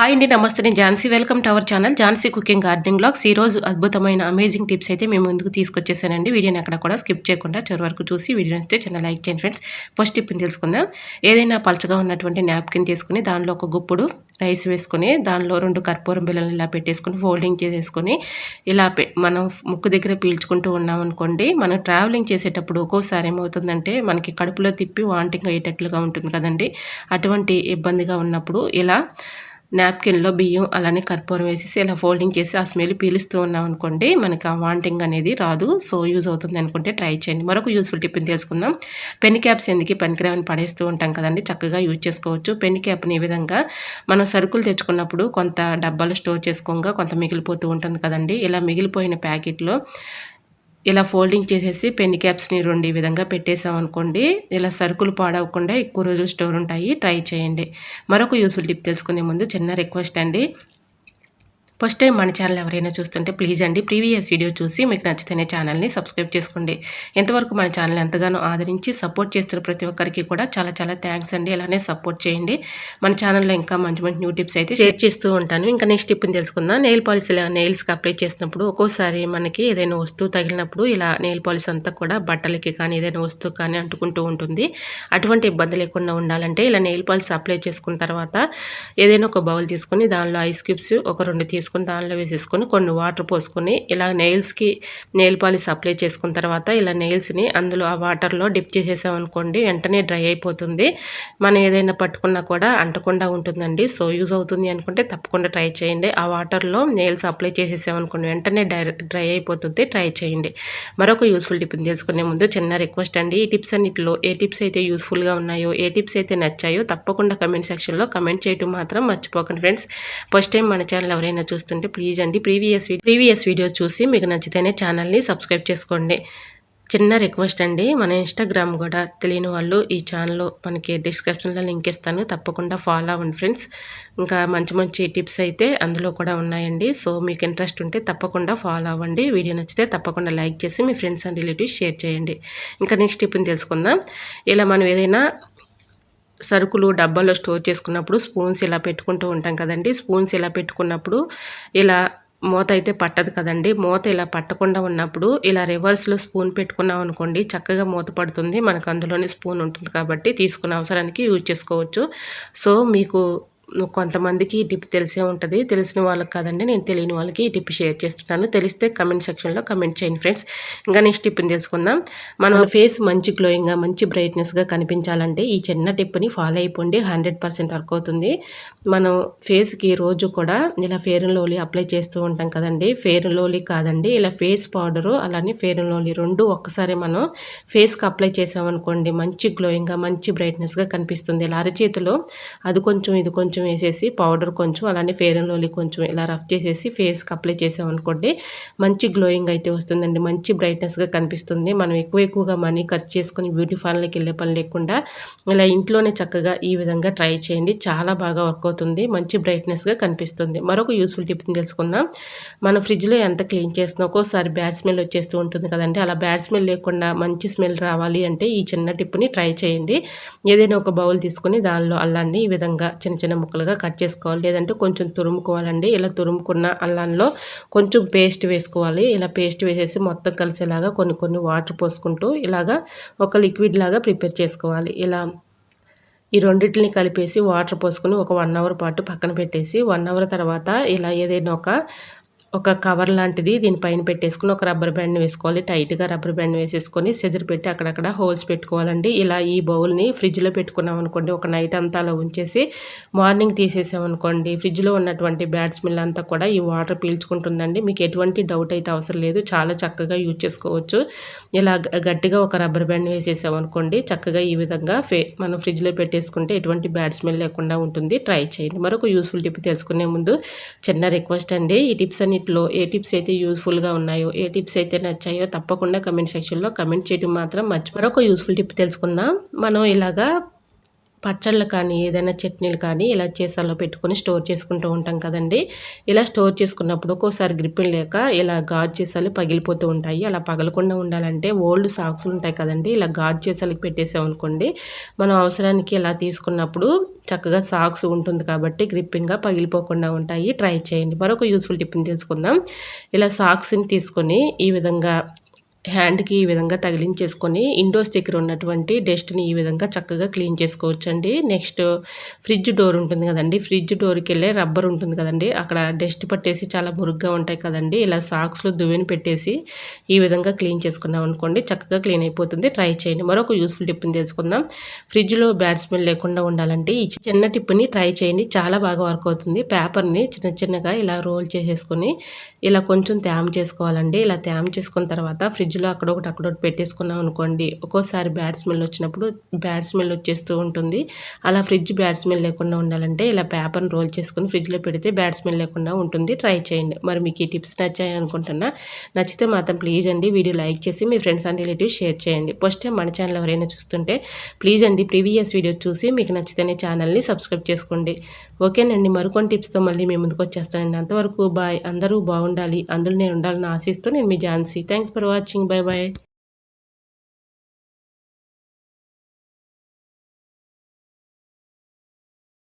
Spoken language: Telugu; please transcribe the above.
హాయ్ అండి నమస్తే. నేను Jhansi. Welcome to our channel Jhansi cooking gardening blogs. ఈ రోజు అద్భుతమైన అమేజింగ్ టిప్స్ అయితే మేము ముందుకు తీసుకొచ్చేసానండి. వీడియోని అక్కడ కూడా స్కిప్ చేయకుండా చివరి వరకు చూసి వీడియో నచ్చితే చిన్న లైక్ చేయండి ఫ్రెండ్స్. ఫస్ట్ టిప్ని తెలుసుకుందాం. ఏదైనా పలచగా ఉన్నటువంటి నాప్కిన్ తీసుకుని దానిలో ఒక గుప్పుడు రైస్ వేసుకొని దానిలో రెండు కర్పూరం బిల్లలు ఇలా పెట్టేసుకొని ఫోల్డింగ్ చేసేసుకుని ఇలా మనం ముక్కు దగ్గర పీల్చుకుంటూ ఉన్నాం అనుకోండి మనం ట్రావెలింగ్ చేసేటప్పుడు ఒక్కోసారి ఏమవుతుందంటే మనకి కడుపులో తిప్పి వాంటింగ్ అయ్యేటట్లుగా ఉంటుంది కదండి. అటువంటి ఇబ్బందిగా ఉన్నప్పుడు ఇలా నాప్కిన్లో బియ్యం అలానే కర్పూరం వేసేసి ఇలా ఫోల్డింగ్ చేసి ఆ స్మెల్ పీలుస్తూ ఉన్నాం అనుకోండి మనకి ఆ వాంటింగ్ అనేది రాదు. సో యూజ్ అవుతుంది అనుకుంటే ట్రై చేయండి. మరొక యూస్ఫుల్ టిప్ని తెలుసుకుందాం. పెన్ క్యాప్స్ ఎందుకు పనికిరావని పడేస్తూ ఉంటాం కదండి చక్కగా యూజ్ చేసుకోవచ్చు. పెన్ క్యాప్ని ఈ విధంగా మనం సరుకులు తెచ్చుకున్నప్పుడు కొంత డబ్బాలు స్టోర్ చేసుకోగా కొంత మిగిలిపోతూ ఉంటుంది కదండి. ఇలా మిగిలిపోయిన ప్యాకెట్లో ఇలా ఫోల్డింగ్ చేసేసి పెన్ క్యాప్స్ని రెండు ఈ విధంగా పెట్టేసాం అనుకోండి. ఇలా సరుకులు పాడవకుండా ఎక్కువ రోజులు స్టోర్ ఉంటాయి. ట్రై చేయండి. మరొక యూస్ఫుల్ టిప్ తెలుసుకునే ముందు చిన్న రిక్వెస్ట్ అండి. ఫస్ట్ టైం మన ఛానల్ ఎవరైనా చూస్తుంటే ప్లీజ్ అండి ప్రీవియస్ వీడియో చూసి మీకు నచ్చితేనే ఛానల్ని సబ్స్క్రైబ్ చేసుకోండి. ఎంతవరకు మన ఛానల్ ఎంతగానో ఆదరించి సపోర్ట్ చేస్తున్న ప్రతి ఒక్కరికి కూడా చాలా చాలా థ్యాంక్స్ అండి. అలానే సపోర్ట్ చేయండి. మన ఛానల్లో ఇంకా మంచి మంచి న్యూ టిప్స్ అయితే షేర్ చేస్తూ ఉంటాను. ఇంకా నెక్స్ట్ టిప్ని తెలుసుకుందాం. నెయిల్ పాలిస్ ఇలా నెయిల్స్కి అప్లై చేసినప్పుడు ఒక్కోసారి మనకి ఏదైనా వస్తువు తగిలినప్పుడు ఇలా నెయిల్ పాలిస్ అంతా కూడా బట్టలకి కానీ ఏదైనా వస్తువు కానీ అంటుకుంటూ ఉంటుంది. అటువంటి ఇబ్బంది లేకుండా ఉండాలంటే ఇలా నెయిల్ పాలిస్ అప్లై చేసుకున్న తర్వాత ఏదైనా ఒక బౌల్ తీసుకొని దానిలో ఐస్ క్యూబ్స్ ఒక రెండు తీసుకొని తీసుకొని దానిలో వేసేసుకొని కొన్ని వాటర్ పోసుకొని ఇలా నెయిల్స్కి నెయిల్ పాలిష్ అప్లై చేసుకున్న తర్వాత ఇలా నెయిల్స్ని అందులో ఆ వాటర్లో డిప్ చేసేసామనుకోండి వెంటనే డ్రై అయిపోతుంది. మనం ఏదైనా పట్టుకున్నా కూడా అంటకుండా ఉంటుందండి. సో యూజ్ అవుతుంది అనుకుంటే తప్పకుండా ట్రై చేయండి. ఆ వాటర్లో నెయిల్స్ అప్లై చేసేసామనుకోండి వెంటనే డ్రై అయిపోతుంది. ట్రై చేయండి. మరొక యూస్ఫుల్ టిప్ని తెలుసుకునే ముందు చిన్న రిక్వెస్ట్ అండి. ఈ టిప్స్ అన్నిటిలో ఏ టిప్స్ అయితే యూస్ఫుల్గా ఉన్నాయో ఏ టిప్స్ అయితే నచ్చాయో తప్పకుండా కమెంట్ సెక్షన్లో కమెంట్ చేయటం మాత్రం మర్చిపోకండి ఫ్రెండ్స్ ఫస్ట్ టైం మన ఛానల్ ఎవరైనా చూస్తుంటే ప్లీజ్ అండి. ప్రీవియస్ ప్రీవియస్ వీడియోస్ చూసి మీకు నచ్చితేనే ఛానల్ని సబ్స్క్రైబ్ చేసుకోండి. చిన్న రిక్వెస్ట్ అండి. మన ఇన్స్టాగ్రామ్ కూడా తెలియని వాళ్ళు ఈ ఛానల్ మనకి డిస్క్రిప్షన్లో లింక్ ఇస్తాను. తప్పకుండా ఫాలో అవ్వండి ఫ్రెండ్స్ ఇంకా మంచి మంచి టిప్స్ అయితే అందులో కూడా ఉన్నాయండి. సో మీకు ఇంట్రెస్ట్ ఉంటే తప్పకుండా ఫాలో అవ్వండి. వీడియో నచ్చితే తప్పకుండా లైక్ చేసి మీ ఫ్రెండ్స్ అండ్ రిలేటివ్స్ షేర్ చేయండి. ఇంకా నెక్స్ట్ టిప్ని తెలుసుకుందాం. ఇలా మనం ఏదైనా సరుకులు డబ్బాలో స్టోర్ చేసుకున్నప్పుడు స్పూన్స్ ఇలా పెట్టుకుంటూ ఉంటాం కదండి. స్పూన్స్ ఇలా పెట్టుకున్నప్పుడు ఇలా మూత అయితే పట్టదు కదండి. మూత ఇలా పట్టకుండా ఉన్నప్పుడు ఇలా రివర్స్లో స్పూన్ పెట్టుకున్నాం అనుకోండి చక్కగా మూత పడుతుంది. మనకు అందులోనే స్పూన్ ఉంటుంది కాబట్టి తీసుకున్న అవసరానికి యూజ్ చేసుకోవచ్చు. సో మీకు కొంతమందికి ఈ టిప్ తెలిసే ఉంటుంది. తెలిసిన వాళ్ళకి కాదండి నేను తెలియని వాళ్ళకి ఈ టిప్ షేర్ చేస్తున్నాను. తెలిస్తే కమెంట్ సెక్షన్లో కమెంట్ చేయండి ఫ్రెండ్స్. ఇంకా నెక్స్ట్ టిప్ని తెలుసుకుందాం. మన ఫేస్ మంచి గ్లోయింగ్గా మంచి బ్రైట్నెస్గా కనిపించాలంటే ఈ చిన్న టిప్ని ఫాలో అయిపోండి. హండ్రెడ్ పర్సెంట్ వర్క్ అవుతుంది. మనం ఫేస్కి రోజు కూడా ఇలా ఫేర్ అండ్ లోలీ అప్లై చేస్తూ ఉంటాం కదండి. ఫేర్ అండ్ లోలీ కాదండి ఇలా ఫేస్ పౌడరు అలానే ఫేర్ అండ్ లోలీ రెండు ఒక్కసారి మనం ఫేస్కి అప్లై చేసామనుకోండి మంచి గ్లోయింగ్గా మంచి బ్రైట్నెస్గా కనిపిస్తుంది. ఇలా అరచేతిలో అది కొంచెం ఇది కొంచెం కొంచెం వేసేసి పౌడర్ కొంచెం అలానే ఫేర్ అండ్ లోలీ కొంచెం ఇలా రఫ్ చేసేసి ఫేస్కి అప్లై చేసామనుకోండి మంచి గ్లోయింగ్ అయితే వస్తుందండి. మంచి బ్రైట్నెస్గా కనిపిస్తుంది. మనం ఎక్కువ ఎక్కువగా మనీ ఖర్చు చేసుకొని బ్యూటీ పార్లర్కి వెళ్ళే పని లేకుండా ఇలా ఇంట్లోనే చక్కగా ఈ విధంగా ట్రై చేయండి. చాలా బాగా వర్క్ అవుతుంది. మంచి బ్రైట్నెస్గా కనిపిస్తుంది. మరొక యూస్ఫుల్ టిప్ తెలుసుకుందాం. మనం ఫ్రిడ్జ్లో ఎంత క్లీన్ చేస్తున్నా ఒక్కోసారి బ్యాడ్ స్మెల్ వచ్చేస్తూ ఉంటుంది కదండి. అలా బ్యాడ్ స్మెల్ లేకుండా మంచి స్మెల్ రావాలి అంటే ఈ చిన్న టిప్ని ట్రై చేయండి. ఏదైనా ఒక బౌల్ తీసుకొని దానిలో అల్లాన్ని ఈ విధంగా చిన్న చిన్న ముక్కలుగా కట్ చేసుకోవాలి. లేదంటే కొంచెం తురుముకోవాలండి. ఇలా తురుముకున్న అల్లంలో కొంచెం పేస్ట్ వేసుకోవాలి. ఇలా పేస్ట్ వేసేసి మొత్తం కలిసేలాగా కొన్ని కొన్ని వాటర్ పోసుకుంటూ ఇలాగా ఒక లిక్విడ్ లాగా ప్రిపేర్ చేసుకోవాలి. ఇలా ఈ రెండింటిని కలిపేసి వాటర్ పోసుకొని ఒక వన్ అవర్ పాటు పక్కన పెట్టేసి వన్ అవర్ తర్వాత ఇలా ఏదైనా ఒక ఒక కవర్ లాంటిది దీనిపైన పెట్టేసుకుని ఒక రబ్బర్ బ్యాండ్ వేసుకోవాలి. టైట్గా రబ్బర్ బ్యాండ్ వేసేసుకొని సెదిరి పెట్టి అక్కడక్కడ హోల్స్ పెట్టుకోవాలండి. ఇలా ఈ బౌల్ని ఫ్రిడ్జ్లో పెట్టుకున్నాం అనుకోండి ఒక నైట్ అంతా అలా ఉంచేసి మార్నింగ్ తీసేసామనుకోండి ఫ్రిడ్జ్లో ఉన్నటువంటి బ్యాడ్ స్మెల్ అంతా కూడా ఈ వాటర్ పీల్చుకుంటుందండి. మీకు ఎటువంటి డౌట్ అయితే అవసరం లేదు చాలా చక్కగా యూజ్ చేసుకోవచ్చు. ఇలా గట్టిగా ఒక రబ్బర్ బ్యాండ్ వేసేసామనుకోండి చక్కగా ఈ విధంగా ఫే మనం ఫ్రిడ్జ్లో పెట్టేసుకుంటే ఎటువంటి బ్యాడ్ స్మెల్ లేకుండా ఉంటుంది. ట్రై చేయండి. మరొక యూస్ఫుల్ టిప్ తెలుసుకునే ముందు చిన్న రిక్వెస్ట్ అండి. ఈ టిప్స్ అన్ని వీటిలో ఏ టిప్స్ అయితే యూస్ఫుల్గా ఉన్నాయో ఏ టిప్స్ అయితే నచ్చాయో తప్పకుండా కమెంట్ సెక్షన్లో కమెంట్ చేయడం మాత్రం మర్చి మరొక యూస్ఫుల్ టిప్ తెలుసుకుందాం. మనం ఇలాగా పచ్చళ్ళు కానీ ఏదైనా చట్నీలు కానీ ఇలా చేసాలో పెట్టుకొని స్టోర్ చేసుకుంటూ ఉంటాం కదండి. ఇలా స్టోర్ చేసుకున్నప్పుడు ఒక్కోసారి గ్రిప్పింగ్ లేక ఇలా గాజు చేసాలు పగిలిపోతూ ఉంటాయి. అలా పగలకుండా ఉండాలంటే ఓల్డ్ సాక్స్లు ఉంటాయి కదండి. ఇలా గాజు చేసాలకి పెట్టేసామనుకోండి మనం అవసరానికి ఇలా తీసుకున్నప్పుడు చక్కగా సాక్స్ ఉంటుంది కాబట్టి గ్రిప్పింగ్గా పగిలిపోకుండా ఉంటాయి. ట్రై చేయండి. మరొక యూస్ఫుల్ టిప్ని తెలుసుకుందాం. ఇలా సాక్స్ని తీసుకొని ఈ విధంగా హ్యాండ్కి ఈ విధంగా తగిలించేసుకొని ఇండో స్టిక్కర్ ఉన్నటువంటి డస్ట్ని ఈ విధంగా చక్కగా క్లీన్ చేసుకోవచ్చండి. నెక్స్ట్ ఫ్రిడ్జ్ డోర్ ఉంటుంది కదండి. ఫ్రిడ్జ్ డోర్కి వెళ్ళే రబ్బర్ ఉంటుంది కదండి. అక్కడ డస్ట్ పట్టేసి చాలా మురుగ్గా ఉంటాయి కదండి. ఇలా సాక్స్లో దువ్వెని పెట్టేసి ఈ విధంగా క్లీన్ చేసుకున్నాం అనుకోండి చక్కగా క్లీన్ అయిపోతుంది. ట్రై చేయండి. మరొక యూస్ఫుల్ టిప్ని తెలుసుకుందాం. ఫ్రిడ్జ్లో బ్యాడ్ స్మెల్ లేకుండా ఉండాలంటే ఈ చిన్న టిప్ని ట్రై చేయండి. చాలా బాగా వర్క్ అవుతుంది. పేపర్ని చిన్న చిన్నగా ఇలా రోల్ చేసేసుకొని ఇలా కొంచెం తేమ చేసుకోవాలండి. ఇలా తేమ చేసుకున్న తర్వాత ఫ్రిడ్జ్ ఫ్రిడ్జ్లో అక్కడొకటి అక్కడొకటి పెట్టేసుకున్నాం అనుకోండి. ఒక్కోసారి బ్యాడ్ స్మెల్ వచ్చినప్పుడు బ్యాడ్ స్మెల్ వచ్చేస్తూ ఉంటుంది. అలా ఫ్రిడ్జ్ బ్యాడ్ స్మెల్ లేకుండా ఉండాలంటే ఇలా పేపర్ని రోల్ చేసుకుని ఫ్రిడ్జ్లో పెడితే బ్యాడ్ స్మెల్ లేకుండా ఉంటుంది. ట్రై చేయండి. మరి మీకు ఈ టిప్స్ నచ్చాయి అనుకుంటున్నా. నచ్చితే మాత్రం ప్లీజ్ అండి వీడియో లైక్ చేసి మీ ఫ్రెండ్స్ అండ్ రిలేటివ్స్ షేర్ చేయండి. ఫస్ట్ టైం మన ఛానల్ ఎవరైనా చూస్తుంటే ప్లీజ్ అండి ప్రీవియస్ వీడియో చూసి మీకు నచ్చితేనే ఛానల్ని సబ్స్క్రైబ్ చేసుకోండి. ఓకేనండి. మరికొన్ని టిప్స్తో మళ్ళీ మేము ముందుకు వచ్చేస్తానండి. అంతవరకు బాయ్. అందరూ బాగుండాలి. అందులో నేను ఉండాలని ఆశిస్తూ నేను మీ Jhansi. Thanks for watching. Bye bye.